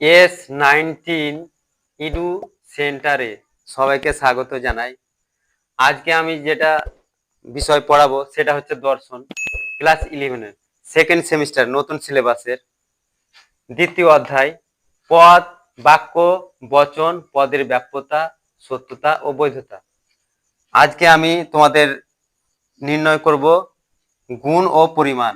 S nineteen edu সেন্টারে সবাইকে স্বাগত জানাই। আজকে আমি যেটা বিষয় পড়াবো সেটা হচ্ছে দর্শন ক্লাস ইলেভেনের সেকেন্ড সেমিস্টার নতুন সিলেবাসের দ্বিতীয় অধ্যায়, পদ, বাক্য, বচন, পদের ব্যাপ্যতা, সত্যতা ও বৈধতা। আজকে আমি তোমাদের নির্ণয় করব গুণ ও পরিমাণ।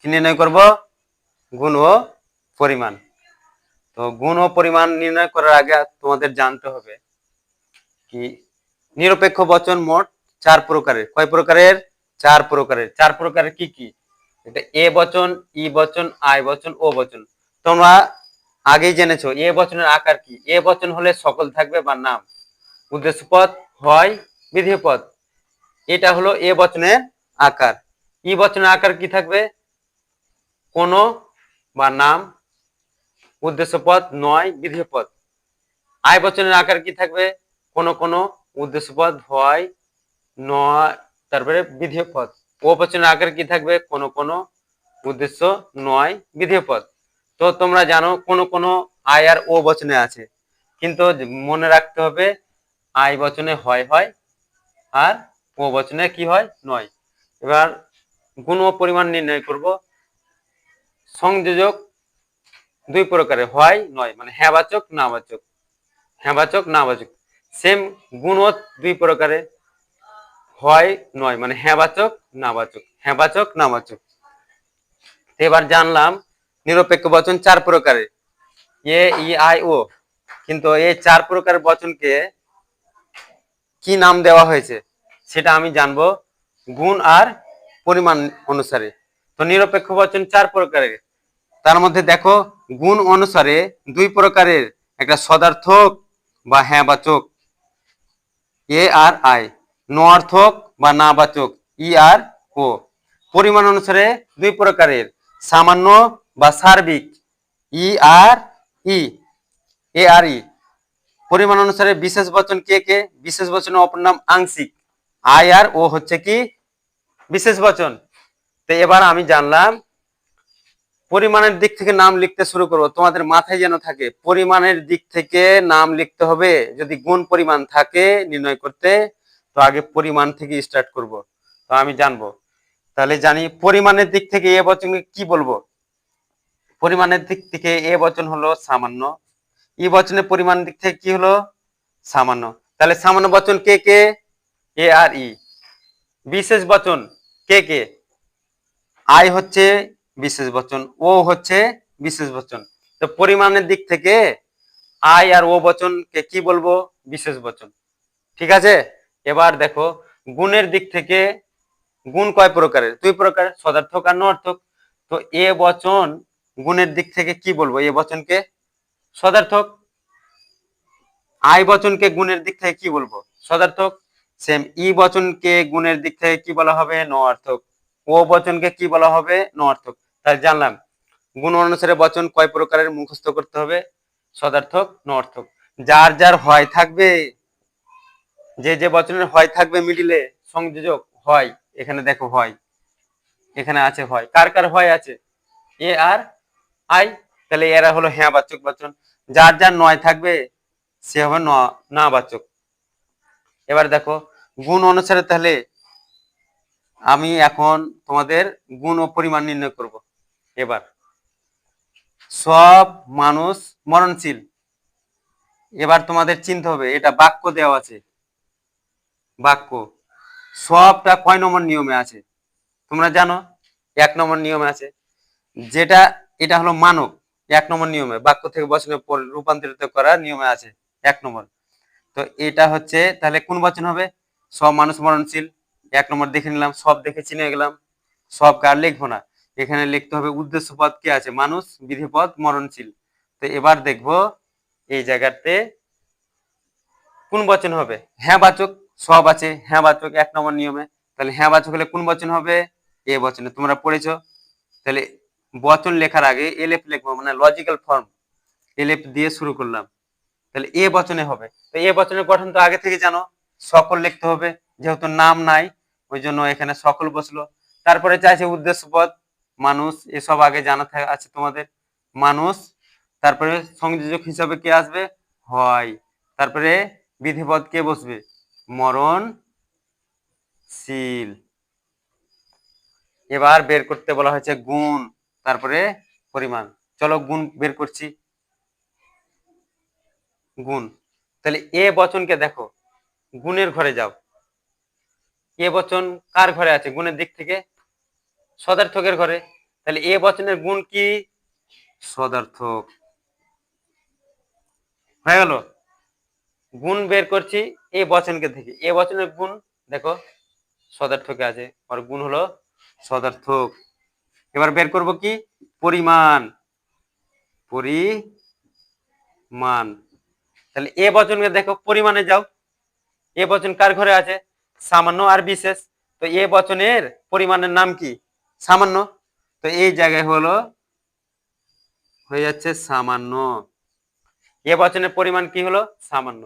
কি নির্ণয় করব? গুণ ও পরিমাণ। তো গুণ ও পরিমাণ নির্ণয় করার আগে তোমাদের জানতে হবে কি নিরপেক্ষ বচন মোট চার প্রকারের। কয় প্রকারের? চার প্রকারের। চার প্রকারের কি কি? এটা এ বচন, ই বচন, আই বচন, ও বচন। তোমরা আগেই জেনেছো, এ বচনের আকার কি? এ বচন হলে সকল থাকবে বা নাম। উদ্দেশ্য উদ্দেশ্যপদ হয় বিধিপদ। এটা হলো এ বচনের আকার। ই বচনের আকার কি থাকবে? কোনো বা নাম উদ্দেশ্যপদ নয় বিধিপদ আয় বচনের আকার কি থাকবে? কোন কোন উদ্দেশ্য উদ্দেশ্যপদ হয় নয়, তারপরে বিধিয় পদ বচনের আকার কি থাকবে? কোন কোন উদ্দেশ্য নয় বিধিয় পদ তো তোমরা জানো কোন কোন আয় আর ও বচনে আছে। কিন্তু মনে রাখতে হবে, আয় বচনে হয় হয় আর ও বচনে কি হয়? নয়। এবার গুণ ও পরিমাণ নির্ণয় করব। সংযোজক দুই প্রকারের হয়, নয়। মানে হ্যাঁবাচক, নাবাচক। হ্যাঁবাচক, নাবাচক। সেম গুণও দুই প্রকারের হয়, নয়। মানে হ্যাঁবাচক, নাবাচক। হ্যাঁবাচক, নাবাচক। এবার জানলাম, নিরপেক্ষ বচন চার প্রকারের। A, E, I, O. কিন্তু এই চার প্রকার বচনকে কি নাম দেওয়া হয়েছে, সেটা আমি জানব গুণ আর পরিমাণ অনুসারে। তো নিরপেক্ষ বচন চার প্রকারের। তার মধ্যে দেখো, গুণ অনুসারে দুই প্রকারের একটা সদার্থক বা হ্যাঁবাচক। এ আর আই নয়ার্থক বা না নাবাচক ই আর ও। পরিমাণ অনুসারে দুই প্রকারের, সামান্য বা সার্বিক, ই আর ই, এ আর ই। পরিমাণ অনুসারে বিশেষ বচন কে কে? বিশেষ বচনের অপর নাম আংশিক। আই আর ও হচ্ছে কি? বিশেষ বচন। তো এবার আমি জানলাম পরিমাণের দিক থেকে নাম লিখতে শুরু করব। তোমাদের মাথায় যেন থাকে, পরিমাণের দিক থেকে নাম লিখতে হবে, যদি গুণ পরিমাণ থাকে নির্ণয় করতে, তো আগে পরিমাণ থেকে স্টার্ট করব। তো আমি জানব। তাহলে জানি পরিমাণের দিক থেকে এ বচন কি বলব? পরিমাণের দিক থেকে এ বচন হলো সামান্য। ই বচনের পরিমাণ দিক থেকে কি হলো? সামান্য। তাহলে সামান্য বচন কে কে? এ আর ই। বিশেষ বচন কে কে? আই হচ্ছে বিশেষ বচন, ও হচ্ছে বিশেষ বচন। তো পরিমাণের দিক থেকে আই আর ও বচনকে কি বলব? বিশেষ বচন। ঠিক আছে? এবার দেখো, গুণের দিক থেকে গুণ কয় প্রকারের? দুই প্রকার, সদার্থক আর নর্থক তো এ বচন গুণের দিক থেকে কি বলব? এ বচনকে সদার্থক। আই বচনকে গুণের দিক থেকে কি বলব? সদার্থক। সেম ই বচনকে গুণের দিক থেকে কি বলা হবে? নয়ার্থক ও বচনকে কি বলা হবে? নয়ার্থক তাই জানলাম, গুণ অনুসারে বচন কয় প্রকারের মুখস্থ করতে হবে? সদার্থক নর্থক যার যার হয় থাকবে, যে যে বচনের হয় থাকবে মিডিলে সংযোজক হয়, এখানে দেখো হয়, এখানে আছে হয়। কার কার হয় আছে? এ আর আই, তাহলে এরা হলো হ্যাঁ বাচক বচন। যার যার নয় থাকবে, সে হবে ন- বাচক। এবার দেখো, গুণ অনুসারে তাহলে আমি এখন তোমাদের গুণ ও পরিমাণ নির্ণয় করব। এবার। সব মানুষ মরণশীল। এবার তোমাদের চিনতে হবে, এটা বাক্য দেওয়া আছে। বাক্য। সবটা কয় নম্বর নিয়মে আছে? তোমরা জানো, এক নম্বর নিয়মে আছে। যেটা, এটা হলো মানব। এক নম্বর নিয়মে, বাক্য থেকে বচনে রূপান্তরিত করার নিয়মে আছে, এক নম্বর। তো এটা হচ্ছে, তাহলে কোন বচন হবে? সব মানুষ মরণশীল। এক নম্বর দেখে নিলাম, সব দেখে চিনে গেলাম। সব কার লিখব না? এখানে লিখতে হবে উদ্দেশ্য পদ কি আছে? মানুষ, বিধিপদ, মরণশীল। তো এবার দেখব এই জায়গাতে কোন বচন হবে? হ্যাঁ বাচক, সব আছে। হ্যাঁ বাচক, এক নম্বর নিয়মে। তাহলে হ্যাঁ বাচক হলে কোন বচন হবে? এ বচনে। তোমরা পড়েছ? তাহলে বচন লেখার আগে এলএফ লিখব মানে লজিক্যাল ফর্ম এলএফ দিয়ে শুরু করলাম। তাহলে এ বচনে হবে। তো এ বচনের গঠন তো আগে থেকে জানো। সকল লিখতে হবে। যেহেতু নাম নাই, ওই জন্য এখানে সকল বসল। তারপরে চাইছে উদ্দেশ্য পদ। মানুষ, এসব আগে জানা আছে তোমাদের? মানুষ, তারপরে সংযোজক হিসাবে কে আসবে? হয়। তারপরে বিধিপদ কে বসবে? মরণ, শীল। এবার বের করতে বলা হয়েছে গুণ, তারপরে পরিমাণ। চলো গুণ বের করছি। গুণ। তাহলে এ বচনকে দেখো। গুণের ঘরে যাও। এ বচন কার ঘরে আছে? গুণের দিক থেকে? সদার্থকের ঘরে। তাহলে এ বচনের গুণ কি? সদার্থক। হয়ে গেল। গুণ বের করছি এ বচনকে থেকে। এ বচনের গুণ দেখো সদার্থকে আছে। আর গুণ হলো সদার্থক। এবার বের করব কি? পরিমাণ। পরিমাণ। তাহলে এ বচনকে দেখো পরিমাণে যাও। এ বচন কার ঘরে আছে? সামান্য আর বিশেষ। তো এ বচনের পরিমাণের নাম কি? সামান্য তো এই জায়গায় হলো, হয়ে যাচ্ছে সামান্য। এ বচনের পরিমাণ কি হলো? সামান্য।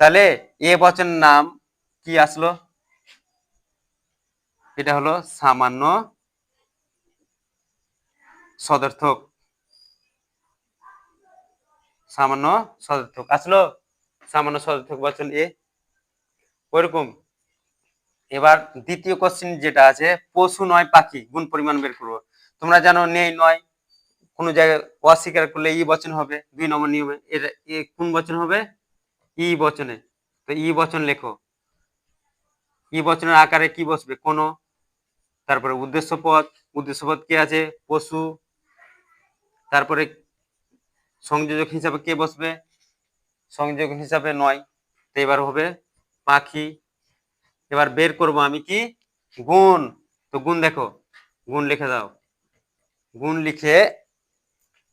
তাহলে এ বচনের নাম কি আসলো? এটা হলো সামান্য সদর্থক। সামান্য সদর্থক। আসলো সামান্য সদর্থক বচন এ। ওইরকম। এবার দ্বিতীয় কোশ্চেন যেটা আছে, পশু নয় পাখি, গুণ পরিমাণ বের করব। তোমরা জানো নেই, নয়। কোন জায়গায় অস্বীকার করলে ই বচন হবে, দুই নম্বর নিয়মে। এটা কোন বচন হবে? ই বচনে। তো ই বচন লেখো। ই বচনের আকারে কি বসবে? কোন। তারপরে উদ্দেশ্য পদ উদ্দেশ্য পদ কে আছে? পশু। তারপরে সংযোজক হিসাবে কে বসবে? সংযোজক হিসাবে নয়। তো এবার হবে পাখি। এবার বের করব আমি কি? গুণ। তো গুণ দেখো। গুণ লিখে দাও। গুণ লিখে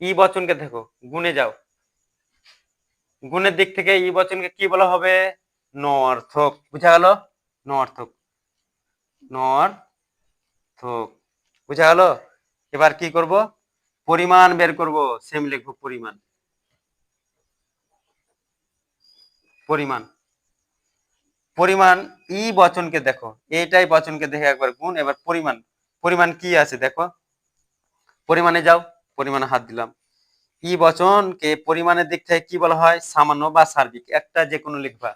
ই বচনকে দেখো, গুণে যাও। গুণের দিক থেকে ই বচনকে কি বলা হবে? নর্থক বুঝা গেল? নর্থক নর্থক বুঝা গেল? এবার কি করব? পরিমাণ বের করব। সেম লিখব পরিমাণ। পরিমাণ। পরিমাণ ই বচনকে দেখো। এইটাই বচনকে দেখে একবার গুণ, এবার পরিমাণ। পরিমাণ কি আছে দেখো? পরিমাণে যাও, পরিমাণে হাত দিলাম। ই বচনকে পরিমাণের দিক থেকে কি বলা হয়? সামান্য বা সার্বিক। একটা যে কোনো লিখবা।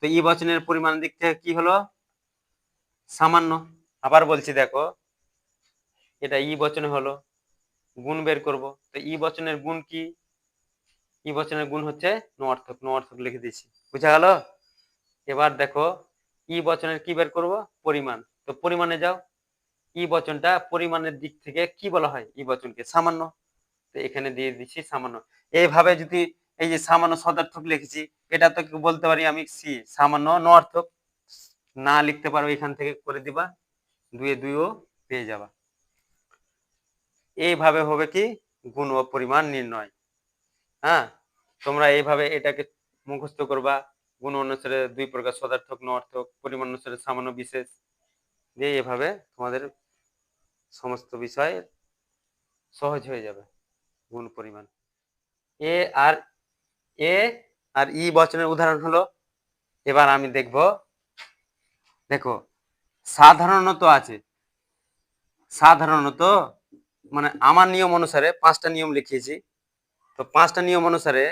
তো ই বচনের পরিমাণের দিক থেকে কি হলো? সামান্য। আবার বলছি দেখো, এটা ই বচনে হলো। গুণ বের করব। তো ই বচনের গুণ কি? ই বচনের গুণ হচ্ছে নর্থক নর্থক লিখে দিয়েছি। বুঝা গেল? এবার দেখো, ই বচনের কি বের করব? পরিমাণ। তো পরিমাণে যাও। ই বচনটা পরিমাণের দিক থেকে কি বলা হয়? ই বচনকে সামান্য। তো এখানে দিয়ে দিচ্ছি সামান্য। এইভাবে যদি এই যে সামান্য সদার্থক লিখেছি, এটা তো বলতে পারি আমি সি সামান্য নর্থক না লিখতে পারো, এখান থেকে করে দিবা। দুয়ে দুইও পেয়ে যাবা। এইভাবে হবে কি? গুণ ও পরিমাণ নির্ণয়। হ্যাঁ? তোমরা এইভাবে এটাকে মুখস্থ করবা। গুণ অনুসারে দুই প্রকার সদার্থক নর্থক পরিমাণ অনুসারে সামান্য বিশেষ। দিয়ে এভাবে তোমাদের সমস্ত বিষয় সহজ হয়ে যাবে, গুণ পরিমাণ। এ আর এ আর ই বচনের উদাহরণ হলো, এবার আমি দেখব। দেখো, সাধারণত আছে। সাধারণত মানে আমার নিয়ম অনুসারে পাঁচটা নিয়ম লিখিয়েছি। তো পাঁচটা নিয়ম অনুসারে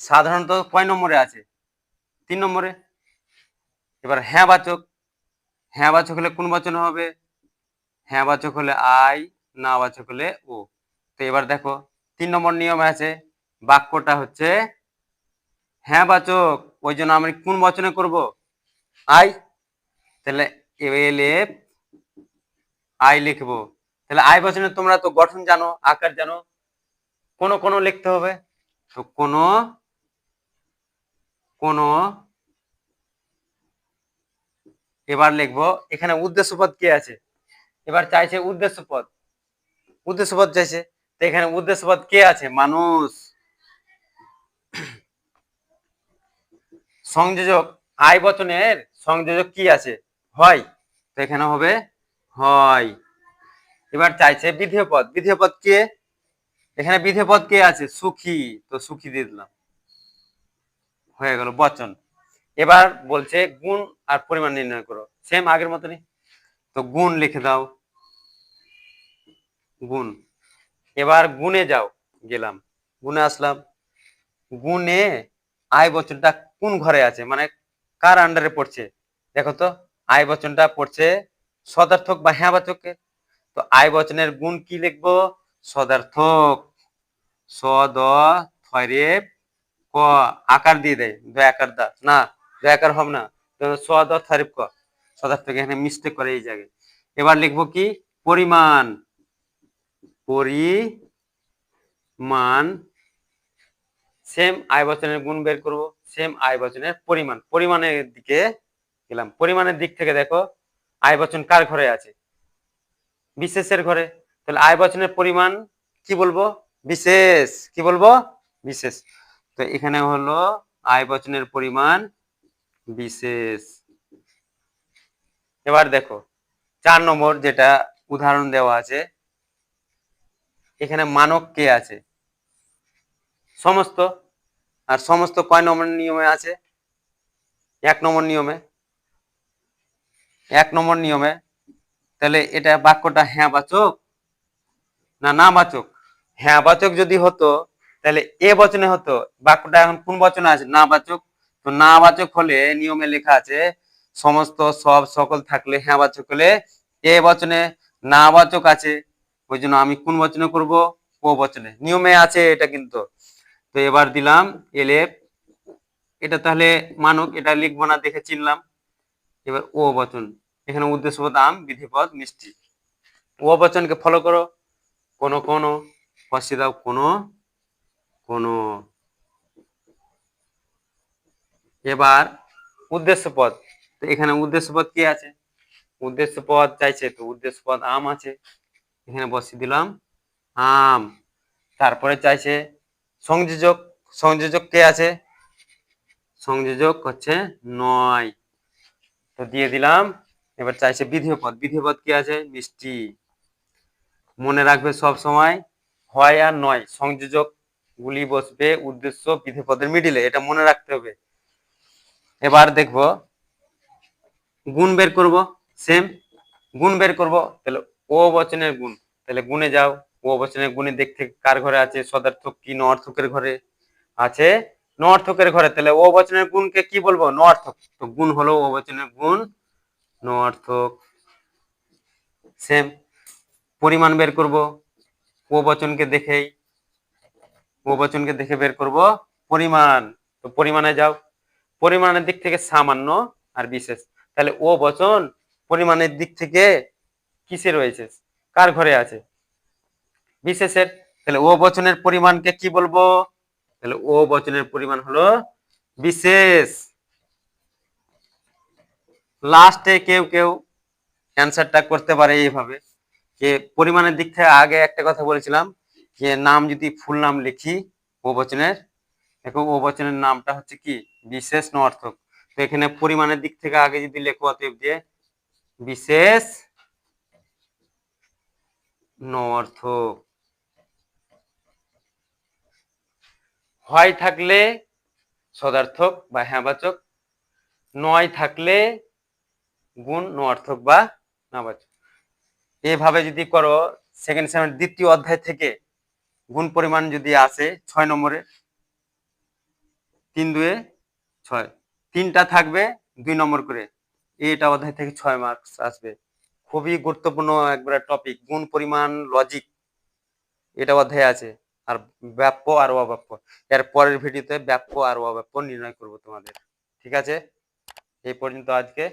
সাধারণত কয় নম্বরে আছে? তিন নম্বরে? এবার হ্যাঁ বাচক হ্যাঁ বাচক হলে কোন বচন হবে? হ্যাঁ বাচক হলে আই, না বাচক হলে ও। তো এবার দেখো, তিন নম্বর নিয়ম আছে, বাক্যটা হচ্ছে হ্যাঁ বাচক, ওই জন্য আমি কোন বচনে করব? আই। তাহলে এল এফ আই লিখব। তাহলে আই বচনে তোমরা তো গঠন জানো, আকার জানো, কোন কোন লিখতে হবে? তো কোন কোন এবার লিখব, এখানে উদ্দেশ্য পদ কি আছে? এবার চাইছে উদ্দেশ্য পদ। উদ্দেশ্য পদ চাইছে। তো এখানে উদ্দেশ্য পদ কে আছে? মানুষ। সংযোজক আই বচনের সংযোজক কি আছে? হয়। তো এখানে হবে হয়। এবার চাইছে বিধেয় পদ। বিধেয় পদ কে? এখানে বিধেয় পদ কে আছে? সুখী। তো সুখী দিয়ে দিলাম। হয়ে গেল বচন। এবার বলছে গুণ আর পরিমাণ নির্ণয় করো। সেম আগের মতনই? তো গুণ লিখে দাও। গুণ। এবার গুণে যাও, গেলাম। গুণে আসলাম। গুণে আয় বচনটা কোন ঘরে আছে? মানে কার আন্ডারে পড়ছে? দেখো তো, আয় বচনটা পড়ছে সদার্থক বা হ্যাঁ বাচকে তো আয় বচনের গুণ কি লিখব? সদার্থক। সদ ক। আকার দিয়ে দেয়। দয়াকার দা না দয়াকার হবে না। সদ থরিফ ক সদার্থক এখানে মিস্টেক করে এই জায়গায়। এবার লিখব কি? পরিমাণ। পরিমাণ। সেম আয় বচনের গুণ বের করব। সেম আয় বচনের পরিমাণ। পরিমাণের দিকে গেলাম। পরিমাণের দিক থেকে দেখো আয় বচন কার ঘরে আছে? বিশেষের ঘরে। তাহলে আয় বচনের পরিমাণ কি বলব? বিশেষ। কি বলব? বিশেষ। তো এখানে হলো আয় বচনের পরিমাণ বিশেষ। এবার দেখো, চার নম্বর যেটা উদাহরণ দেওয়া আছে, এখানে মানক কে আছে? সমস্ত। আর সমস্ত কয় নম্বর নিয়মে আছে? এক নম্বর নিয়মে। এক নম্বর নিয়মে। তাহলে এটা বাক্যটা হ্যাঁ বাচক না না বাচক হ্যাঁ বাচক যদি হতো, তাহলে এ বচনে হতো। বাক্যটা এখন কোন বচনে আছে? না বাচক তো না বাচক হলে নিয়মে লেখা আছে, সমস্ত সব সকল থাকলে হ্যাঁ বাচক হলে এ বচনে না বাচক আছে। ওই জন্য আমি কোন বচনে করব? ও বচনে। নিয়মে আছে এটা কিন্তু। তো এবার দিলাম এলেপ। এটা তাহলে মানক, এটা লিখব না, দেখে চিনলাম। এবার ও বচন। এখানে উদ্দেশ্যপদ আম, বিধিপদ, মিষ্টি। ও বচনকে ফলো করো। কোনো কোনো ফসি দাও কোনো, কোন। এবার উদ্দেশ্য পদ। তো এখানে উদ্দেশ্য পদ কি আছে? উদ্দেশ্য পদ চাইছে তো উদ্দেশ্য পদ আম আছে। এখানে বসিয়ে দিলাম, আম। তারপরে চাইছে সংযোজক। সংযোজক কে আছে? সংযোজক হচ্ছে নয়। তো দিয়ে দিলাম, এবার চাইছে বিধিয় পদ। বিধিয় পদ কি আছে? মিষ্টি। মনে রাখবে সব সময়, হয় আর নয়। সংযোজক গুলি বসবে উদ্দেশ্য বিধি পদের মিডিলে এটা মনে রাখতে হবে। এবার দেখব। গুণ বের করব সেম গুণ বের করব, তাহলে ও বচনের গুণ। তাহলে গুণে যাও। ও বচনের গুণে দেখতে কার ঘরে আছে? সদার্থক কি? নর্থকের ঘরে আছে। নর্থকের ঘরে। তাহলে ও বচনের গুণকে কি বলব? নর্থক তো গুণ হলো ও বচনের গুণ নর্থক সেম পরিমাণ বের করব, ও বচনকে দেখেই। ও বচনকে দেখে বের করব, পরিমাণ। তো পরিমাণে যাও। পরিমাণের দিক থেকে সামান্য আর বিশেষ। তাহলে ও বচন পরিমাণের দিক থেকে কিসে রয়েছে? কার ঘরে আছে? বিশেষের। তাহলে ও বচনের পরিমাণকে কি বলব? তাহলে ও বচনের পরিমাণ হলো বিশেষ। লাস্টে কেউ কেউ অ্যান্সারটা করতে পারে এইভাবে। যে পরিমাণের দিক থেকে আগে একটা কথা বলেছিলাম যে নাম যদি ফুল নাম লিখি ও বচনের, দেখো ও বচনের নামটা হচ্ছে কি? বিশেষ নর্থক। তো এখানে পরিমাণের দিক থেকে আগে যদি লেখো অতএব দিয়ে, বিশেষ নর্থক। হয় থাকলে সদার্থক বা হ্যাঁবাচক, নয় থাকলে গুণ নর্থক বা নাবাচক এভাবে যদি করো সেকেন্ড সেমের দ্বিতীয় অধ্যায় থেকে গুণ পরিমাণ যদি আসে, ছয় নম্বরে, তিন দুয়ে ছয়। তিনটা থাকবে, দুই নম্বর করে। এটা অধ্যায় থেকে ছয় মার্কস আসবে। খুবই গুরুত্বপূর্ণ একবার টপিক গুণ, পরিমাণ লজিক এটা অধ্যায় আছে। আর ব্যাপ্য আর অব্যাপ্য। এর পরের ভিডিওতে ব্যাপ্য আর অব্যাপ্য নির্ণয় করব তোমাদের। ঠিক আছে? এই পর্যন্ত আজকে।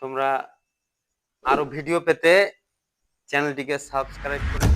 তোমরা আরও ভিডিও পেতে চ্যানেলটিকে সাবস্ক্রাইব করে